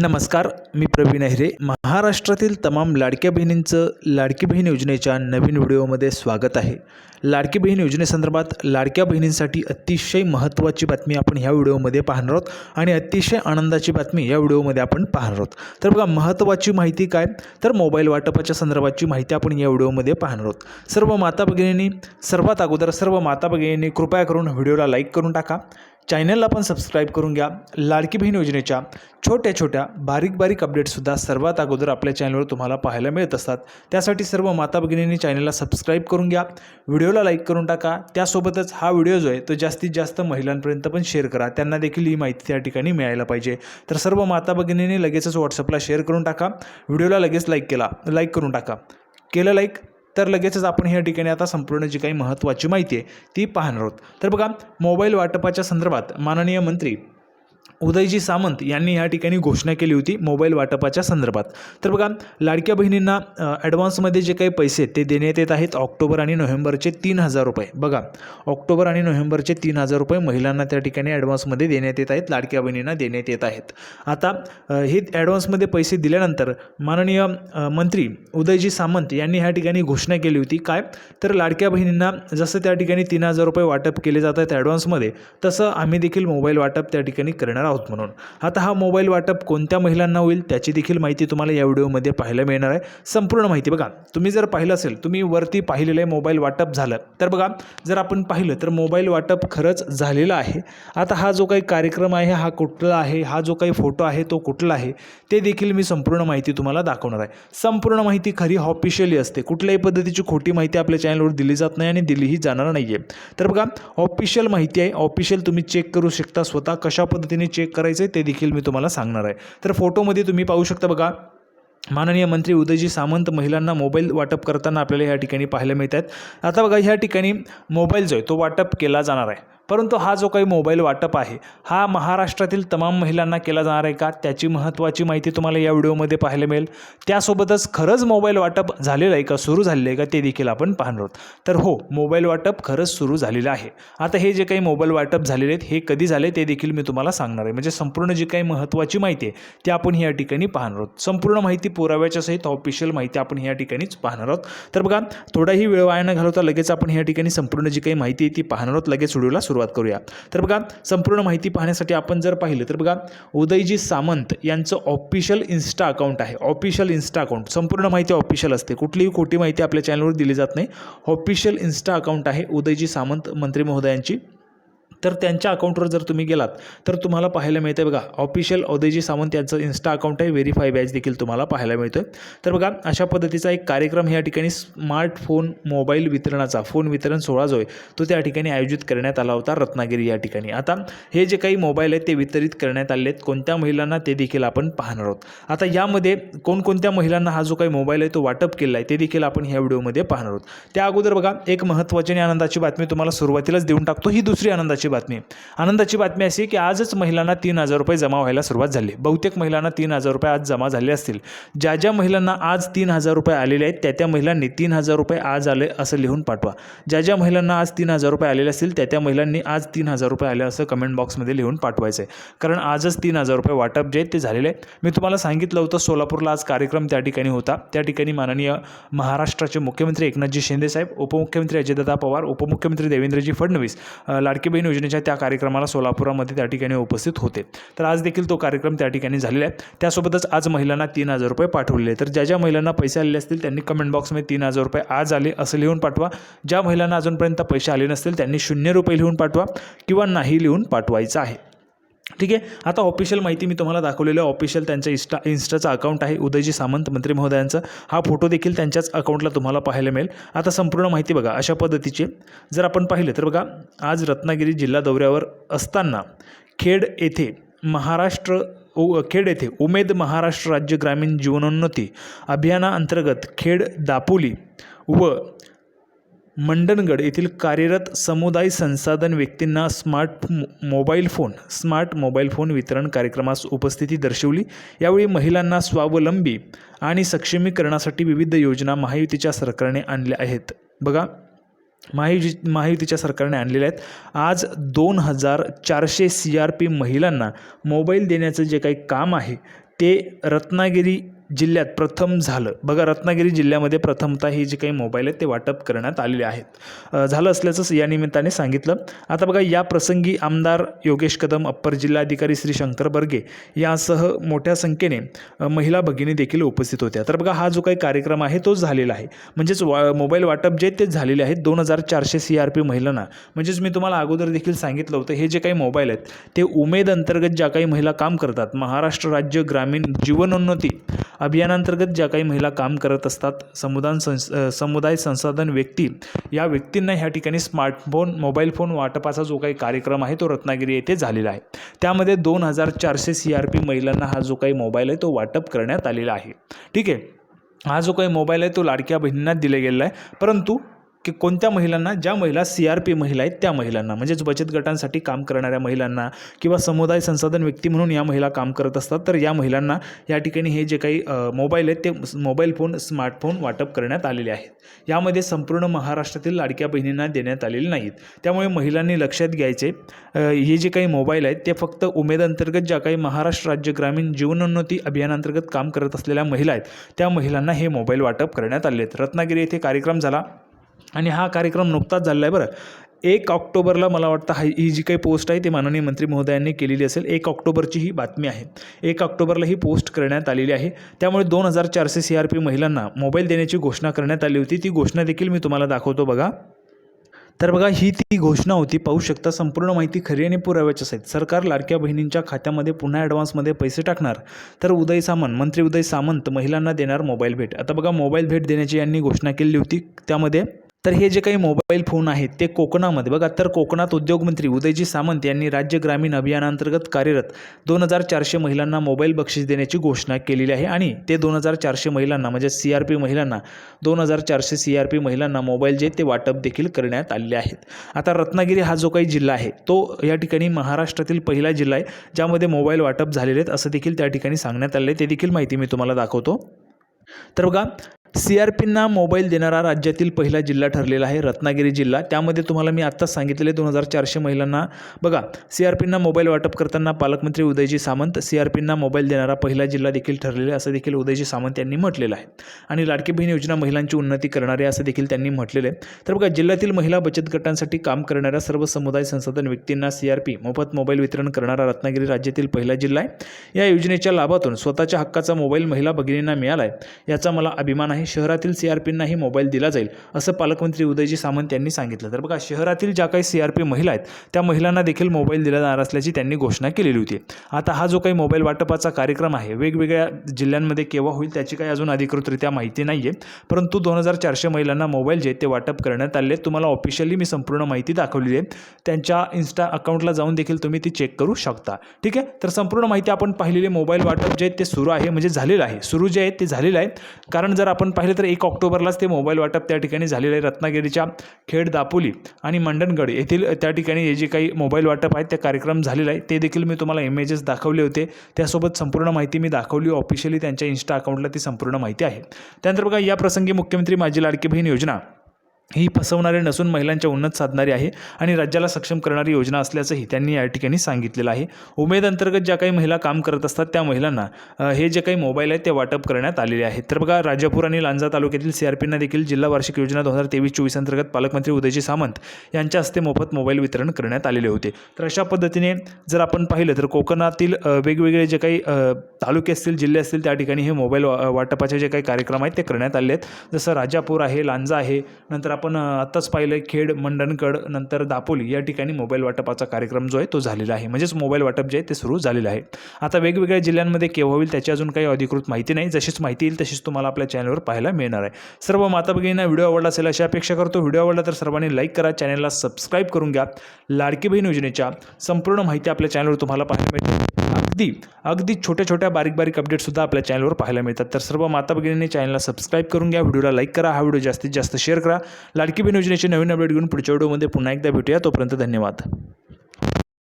नमस्कार मी प्रवीण अहिरे महाराष्ट्रातील तमाम लाडक्या बहिणींचं लाडकी बहीण योजनेच्या नवीन व्हिडिओमध्ये स्वागत आहे. लाडकी बहीण योजनेसंदर्भात लाडक्या बहिणींसाठी अतिशय महत्त्वाची बातमी आपण ह्या व्हिडिओमध्ये पाहणार आहोत आणि अतिशय आनंदाची बातमी या व्हिडिओमध्ये आपण पाहणार आहोत. तर बघा महत्त्वाची माहिती काय? तर मोबाईल वाटपाच्या संदर्भाची माहिती आपण या व्हिडिओमध्ये पाहणार आहोत. सर्व माता भगिनींनी सर्वात अगोदर सर्व माता भगिनींनी कृपया करून व्हिडिओला लाईक करून टाका. चॅनलला पण सबस्क्राईब करून घ्या. लाडकी बहीण योजनेच्या छोट्या छोट्या बारीक बारीक अपडेट्ससुद्धा सर्वात अगोदर आपल्या चॅनलवर तुम्हाला पाहायला मिळत असतात. त्यासाठी सर्व माता भगिनींनी चॅनलला सबस्क्राईब करून घ्या. व्हिडिओला लाईक करून टाका. त्यासोबतच हा व्हिडिओ जो आहे तो जास्तीत जास्त महिलांपर्यंत पण शेअर करा. त्यांना देखील ही माहिती त्या ठिकाणी मिळायला पाहिजे. तर सर्व माता भगिनींनी लगेचच व्हॉट्सअपला शेअर करून टाका. व्हिडिओला लगेच लाईक केला. लाईक करून टाका. केलं लाईक तर लगेचच आपण ह्या ठिकाणी आता संपूर्ण जी काही महत्त्वाची माहिती आहे ती पाहणार आहोत. तर बघा मोबाईल वाटपाच्या संदर्भात माननीय मंत्री उदयजी सामंत यांनी या ठिकाणी घोषणा केली होती मोबाईल वाटपाच्या संदर्भात. तर बघा लाडक्या बहिणींना ॲडव्हान्समध्ये जे काही पैसे आहेत ते देण्यात येत आहेत ऑक्टोबर आणि नोव्हेंबरचे तीन हजार रुपये. बघा ऑक्टोबर आणि नोव्हेंबरचे तीन हजार रुपये महिलांना त्या ठिकाणी ॲडव्हान्समध्ये देण्यात येत आहेत लाडक्या बहिणींना देण्यात येत आहेत. आता हे ॲडव्हान्समध्ये पैसे दिल्यानंतर माननीय मंत्री उदयजी सामंत यांनी ह्या ठिकाणी घोषणा केली होती. काय? तर लाडक्या बहिणींना जसं त्या ठिकाणी तीन हजार रुपये वाटप केले जात आहेत ॲडव्हान्समध्ये तसं आम्ही देखील मोबाईल वाटप त्या ठिकाणी करणार आहोत म्हणून. आता हा मोबाईल वाटप कोणत्या महिलांना होईल त्याची देखील माहिती तुम्हाला या व्हिडिओमध्ये पाहायला मिळणार आहे. संपूर्ण माहिती बघा. तुम्ही जर पाहिलं असेल तुम्ही वरती पाहिलेलं आहे मोबाईल वाटप झालं. तर बघा जर आपण पाहिलं तर मोबाईल वाटप खरंच झालेलं आहे. आता हा जो काही कार्यक्रम आहे हा कुठला आहे हा जो काही फोटो आहे तो कुठला आहे ते देखील मी संपूर्ण माहिती तुम्हाला दाखवणार आहे. संपूर्ण माहिती खरी ऑफिशियली असते. कुठल्याही पद्धतीची खोटी माहिती आपल्या चॅनलवर दिली जात नाही आणि दिलीही जाणार नाही आहे तर बघा ऑफिशियल माहिती आहे. ऑफिशियल तुम्ही चेक करू शकता स्वतः कशा पद्धतीने चेक करायचं आहे ते देखील मी तुम्हाला सांगणार आहे. तर फोटोमध्ये तुम्ही पाहू शकता बघा माननीय मंत्री उदयजी सामंत महिलांना मोबाईल वाटप करताना आपल्याला ह्या ठिकाणी पाहायला मिळत आहेत आता बघा ह्या ठिकाणी मोबाईल जो आहे तो वाटप केला जाणार आहे. परंतु हा जो काही मोबाईल वाटप आहे हा महाराष्ट्रातील तमाम महिलांना केला जाणार आहे का? त्याची महत्त्वाची माहिती तुम्हाला या व्हिडिओमध्ये पाहायला मिळेल. त्यासोबतच खरंच मोबाईल वाटप झालेलं आहे का? सुरू झालेलं आहे का? ते देखील आपण पाहणार आहोत. तर हो मोबाईल वाटप खरंच सुरू झालेलं आहे. आता हे जे काही मोबाईल वाटप झालेले आहेत हे कधी झाले ते देखील मी तुम्हाला सांगणार आहे. म्हणजे संपूर्ण जी काही महत्त्वाची माहिती आहे ती आपण या ठिकाणी पाहणार आहोत. संपूर्ण माहिती पुराव्याच्या सहित ऑफिशियल माहिती आपण या ठिकाणीच पाहणार आहोत. तर बघा थोडाही वेळ वाया न घालवता लगेच आपण या ठिकाणी संपूर्ण जी काही माहिती आहे ती पाहणार आहोत. लगेच व्हिडिओला सुरू सुरुवात करूया. तर बघा संपूर्ण माहिती पाहण्यासाठी आपण जर पाहिलं तर बघा उदयजी सामंत यांचं ऑफिशियल इन्स्टा अकाउंट आहे. ऑफिशियल इन्स्टा अकाउंट संपूर्ण माहिती ऑफिशियल असते. कुठलीही खोटी माहिती आपल्या चॅनलवर दिली जात नाही. ऑफिशियल इन्स्टा अकाउंट आहे उदयजी सामंत मंत्री महोदयांची. तर त्यांच्या अकाउंटवर जर तुम्ही गेलात तर तुम्हाला पाहायला मिळते बघा ऑफिशियल औदेजी सावंत यांचं इन्स्टा अकाउंट आहे व्हेरीफाय बॅच देखील तुम्हाला पाहायला मिळतोय. तर बघा अशा पद्धतीचा एक कार्यक्रम या ठिकाणी स्मार्टफोन मोबाईल वितरणाचा फोन वितरण सोहळा जो आहे तो त्या ठिकाणी आयोजित करण्यात आला होता रत्नागिरी या ठिकाणी. आता हे जे काही मोबाईल आहेत ते वितरित करण्यात आले आहेत. कोणत्या महिलांना ते देखील आपण पाहणार आहोत. आता यामध्ये कोणकोणत्या महिलांना हा जो काही मोबाईल आहे तो वाटप केला आहे ते देखील आपण ह्या व्हिडिओमध्ये पाहणार आहोत. त्या अगोदर बघा एक महत्त्वाची आणि आनंदाची बातमी तुम्हाला सुरुवातीलाच देऊन टाकतो. ही दुसरी आनंदाची बातमी. आनंदाची बातमी अशी की आजच महिलांना तीन हजार रुपये जमा व्हायला सुरुवात झाली. बहुतेक महिलांना तीन हजार रुपये आज जमा झाले असतील. ज्या ज्या महिलांना आज तीन हजार रुपये आलेले आहेत त्या त्या महिलांनी तीन हजार रुपये आज आले असं लिहून पाठवा. ज्या ज्या महिलांना आज तीन हजार रुपये आलेले असतील त्या त्या महिलांनी आज तीन हजार रुपये आले असं कमेंट बॉक्समध्ये लिहून पाठवायचं आहे कारण आजच तीन हजार रुपये वाटप जे आहेत ते झालेले आहे मी तुम्हाला सांगितलं होतं सोलापूरला आज कार्यक्रम त्या ठिकाणी होता. त्या ठिकाणी माननीय महाराष्ट्राचे मुख्यमंत्री एकनाथजी शिंदेसाहेब उपमुख्यमंत्री अजितदादा पवार उपमुख्यमंत्री देवेंद्रजी फडणवीस लाडकी बहीण योजनेच्या त्या कार्यक्रमाला सोलापुरामध्ये त्या ठिकाणी उपस्थित होते. तर आज देखील तो कार्यक्रम त्या ठिकाणी झालेला आहे. त्यासोबतच आज महिलांना तीन हजार रुपये पाठवलेले तर ज्या ज्या महिलांना पैसे आलेले असतील त्यांनी कमेंट बॉक्समध्ये तीन हजार रुपये आज आले असं लिहून पाठवा. ज्या महिलांना अजूनपर्यंत पैसे आले नसतील त्यांनी शून्य रुपये लिहून पाठवा किंवा नाही लिहून पाठवायचं आहे. ठीक आहे? आता ऑफिशियल माहिती मी तुम्हाला दाखवलेलं आहे. ऑफिशियल त्यांच्या इन्स्टा इन्स्टाचा अकाउंट आहे. उदयजी सामंत मंत्री महोदयांचा. हा फोटो देखील त्यांच्याच अकाउंटला तुम्हाला पाहायला मिळेल. आता संपूर्ण माहिती बघा. अशा पद्धतीची. जर आपण पाहिलं तर बघा आज रत्नागिरी जिल्हा दौऱ्यावर असताना खेड येथे महाराष्ट्र उ खेड येथे उमेद महाराष्ट्र राज्य ग्रामीण जीवनोन्नती अभियानाअंतर्गत खेड दापोली व मंडणगड येथील कार्यरत समुदाय संसाधन व्यक्तींना स्मार्ट मो- mobile phone smart mobile phone वितरण कार्यक्रमास उपस्थिती दर्शवली. यावेळी महिलांना स्वावलंबी आणि सक्षमीकरणासाठी विविध योजना महायुतीच्या सरकारने आणल्या आहेत. बघा महायुजी महायुतीच्या सरकारने आणलेल्या आहेत. आज दोन हजार चारशे सी आर पी महिलांना मोबाईल देण्याचं जे काही काम आहे ते रत्नागिरी जिल्ह्यात प्रथम झालं. बघा रत्नागिरी जिल्ह्यामध्ये प्रथमतः हे जे काही मोबाईल आहेत ते वाटप करण्यात आलेले आहेत. झालं असल्याचं या निमित्ताने सांगितलं. आता बघा या प्रसंगी आमदार योगेश कदम अप्पर जिल्हाधिकारी श्री शंकर बर्गे यासह मोठ्या संख्येने महिला भगिनी देखील उपस्थित होत्या. तर बघा हा जो काही कार्यक्रम आहे तो झालेला आहे. म्हणजेच वा मोबाईल वाटप जे ते झालेले आहेत. दोन हजार चारशे सी आर पी महिलांना. म्हणजेच मी तुम्हाला अगोदर देखील सांगितलं होतं हे जे काही मोबाईल आहेत ते उमेद अंतर्गत ज्या काही महिला काम करतात महाराष्ट्र राज्य ग्रामीण जीवनोन्नती अभियानांतर्गत ज्या काही महिला काम करत असतात समुदाय संस समुदाय संसाधन व्यक्ती या व्यक्तींना ह्या ठिकाणी स्मार्टफोन मोबाईल फोन वाटपाचा जो काही कार्यक्रम आहे तो रत्नागिरी येथे झालेला आहे. त्यामध्ये दोन हजार चारशे सी आर पी महिलांना हा जो काही मोबाईल आहे तो वाटप करण्यात आलेला आहे. ठीक आहे. हा जो काही मोबाईल आहे तो लाडक्या बहिणींना दिला गेलेला आहे. परंतु की कोणत्या महिलांना ज्या महिला सी आर पी महिला आहेत त्या महिलांना म्हणजेच बचत गटांसाठी काम करणाऱ्या महिलांना किंवा समुदाय संसाधन व्यक्ती म्हणून या महिला काम करत असतात तर या महिलांना या ठिकाणी हे जे काही मोबाईल आहेत ते मोबाईल फोन स्मार्टफोन वाटप करण्यात आलेले आहेत. यामध्ये संपूर्ण महाराष्ट्रातील लाडक्या बहिणींना देण्यात आलेले नाहीत. त्यामुळे महिलांनी लक्षात घ्यायचे हे जे काही मोबाईल आहेत ते फक्त उमेद अंतर्गत ज्या काही महाराष्ट्र राज्य ग्रामीण जीवनोन्नती अभियानांतर्गत काम करत असलेल्या महिला आहेत त्या महिलांना हे मोबाईल वाटप करण्यात आले आहेत. रत्नागिरी येथे कार्यक्रम झाला. आणि हा कार्यक्रम नुकताच झालेला आहे बरं. एक ऑक्टोबरला मला वाटतं हा ही जी काही पोस्ट आहे ती माननीय मंत्री महोदयांनी केलेली असेल. एक ऑक्टोबरची ही बातमी आहे. एक ऑक्टोबरला ही पोस्ट करण्यात आलेली आहे. त्यामुळे दोन हजार चारशे सी आर पी महिलांना मोबाईल देण्याची घोषणा करण्यात आली होती. ती घोषणा देखील मी तुम्हाला दाखवतो बघा. तर बघा ही ती घोषणा होती. पाहू शकता संपूर्ण माहिती खरी आणि पुराव्याची असेल सरकार लाडक्या बहिणींच्या खात्यामध्ये पुन्हा ॲडव्हान्समध्ये पैसे टाकणार. तर उदय सामंत मंत्री उदय सामंत महिलांना देणार मोबाईल भेट. आता बघा मोबाईल भेट देण्याची यांनी घोषणा केली होती. त्यामध्ये तर हे जे काही मोबाईल फोन आहेत ते कोकणामध्ये. बघा तर कोकणात उद्योगमंत्री उदयजी सामंत यांनी राज्य ग्रामीण अभियानांतर्गत कार्यरत दोन हजार चारशे महिलांना मोबाईल बक्षीस देण्याची घोषणा केलेली आहे. आणि ते दोन हजार चारशे महिलांना म्हणजे सी आर पी महिलांना दोन हजार चारशे सी आर पी महिलांना मोबाईल जे ते वाटप देखील करण्यात आलेले आहेत. आता रत्नागिरी हा जो काही जिल्हा आहे तो या ठिकाणी महाराष्ट्रातील पहिला जिल्हा आहे ज्यामध्ये मोबाईल वाटप झालेले आहेत असं देखील त्या ठिकाणी सांगण्यात आलं आहे. ते देखील माहिती मी तुम्हाला दाखवतो. तर बघा सी आर पींना मोबाईल देणारा राज्यातील पहिला जिल्हा ठरलेला आहे रत्नागिरी जिल्हा. त्यामध्ये तुम्हाला मी आत्ताच सांगितलेले दोन हजार चारशे महिलांना बघा सी आर पींना मोबाईल वाटप करताना पालकमंत्री उदयजी सामंत सी आर पींना मोबाईल देणारा पहिला जिल्हा देखील ठरलेला आहे असं देखील उदयजी सामंत यांनी म्हटलेलं आहे. आणि लाडकी बहीण योजना महिलांची उन्नती करणारे असं देखील त्यांनी म्हटलेलं आहे. तर बघा जिल्ह्यातील महिला बचत गटांसाठी काम करणाऱ्या सर्व समुदाय संसाधन व्यक्तींना सी आर पी मोफत मोबाईल वितरण करणारा रत्नागिरी राज्यातील पहिला जिल्हा आहे. या योजनेच्या लाभातून स्वतःच्या हक्काचा मोबाईल महिला भगिनींना मिळाला आहे याचा मला अभिमान आहे. शहरातील सी आर पींनाही मोबाईल दिला जाईल असं पालकमंत्री उदयजी सामंत यांनी सांगितलं. तर बघा शहरातील ज्या काही सी आर पी महिला आहेत त्या महिलांना देखील मोबाईल दिला जाणार असल्याची त्यांनी घोषणा केलेली होती. आता हा जो काही मोबाईल वाटपाचा कार्यक्रम आहे वेगवेगळ्या जिल्ह्यांमध्ये केव्हा होईल त्याची काही अजून अधिकृतरित्या माहिती नाही आहे परंतु दोन हजार चारशे महिलांना मोबाईल जे आहेत ते वाटप करण्यात आले आहेत. तुम्हाला ऑफिशियली मी संपूर्ण माहिती दाखवलेली आहे. त्यांच्या इन्स्टा अकाउंटला जाऊन देखील तुम्ही ती चेक करू शकता. ठीक आहे? तर संपूर्ण माहिती आपण पाहिलेली मोबाईल वाटप जे आहेत ते सुरू आहे म्हणजे झालेलं आहे. सुरू जे आहे ते झालेलं आहे. कारण जर आपण पाहिलं तर एक ऑक्टोबरलाच ते मोबाईल वाटप त्या ठिकाणी झालेलं आहे. रत्नागिरीच्या खेड दापोली आणि मंडणगड येथील त्या ठिकाणी हे जे काही मोबाईल वाटप आहेत त्या कार्यक्रम झालेला आहे ते देखील मी तुम्हाला इमेजेस दाखवले होते. त्यासोबत संपूर्ण माहिती मी दाखवली. ऑफिशियली त्यांच्या इन्स्टा अकाउंटला ती संपूर्ण माहिती आहे. त्यानंतर बघा या प्रसंगी मुख्यमंत्री माझी लाडकी बहीण योजना. ही फसवणारी नसून महिलांच्या उन्नत साधणारी आहे आणि राज्याला सक्षम करणारी योजना असल्याचंही त्यांनी या ठिकाणी सांगितलेलं आहे. उमेद अंतर्गत ज्या काही महिला काम करत असतात त्या महिलांना हे जे काही मोबाईल आहेत ते वाटप करण्यात आलेले आहेत. तर बघा राजापूर आणि लांजा तालुक्यातील सी आर देखील जिल्हा वार्षिक योजना दोन हजार तेवीस चोवीस अंतर्गत पालकमंत्री उदयजी सामंत यांच्या हस्ते मोफत मोबाईल वितरण करण्यात आलेले होते. तर अशा पद्धतीने जर आपण पाहिलं तर कोकणातील वेगवेगळे जे काही तालुके असतील जिल्हे असतील त्या ठिकाणी हे मोबाईल वा वाटपाचे जे काही कार्यक्रम आहेत ते करण्यात आले आहेत. जसं राजापूर आहे लांजा आहे नंतर आपण आत्ताच पाहिलं खेड मंडणगड नंतर दापोली या ठिकाणी मोबाईल वाटपाचा कार्यक्रम जो आहे तो झालेला आहे. म्हणजेच मोबाईल वाटप जे आहे ते सुरू झालेलं आहे. आता वेगवेगळ्या जिल्ह्यांमध्ये केव्हा होईल त्याची अजून काही अधिकृत माहिती नाही. जशीच माहिती येईल तशीच तुम्हाला आपल्या चॅनलवर पाहायला मिळणार आहे. सर्व माता भगिनींना व्हिडिओ आवडला असेल अशी अपेक्षा करतो. व्हिडिओ आवडला तर सर्वांनी लाईक करा. चॅनलला सबस्क्राईब करून घ्या. लाडकी बहीण योजनेच्या संपूर्ण माहिती आपल्या चॅनलवर तुम्हाला पाहायला मिळते अगदी अगदी छोट्या छोट्या बारीक बारीक अपडेटसुद्धा आपल्या चॅनलवर पाहायला मिळतात. तर सर्व माता भगिनींनी चॅनलला सबस्क्राईब करून घ्या. व्हिडिओला लाईक करा. हा व्हिडिओ जास्तीत जास्त शेअर करा. लाडकी बहीण योजनेचे नवीन अपडेट घेऊन पुढच्या व्हिडिओमध्ये पुन्हा एकदा भेटूया. तोपर्यंत धन्यवाद.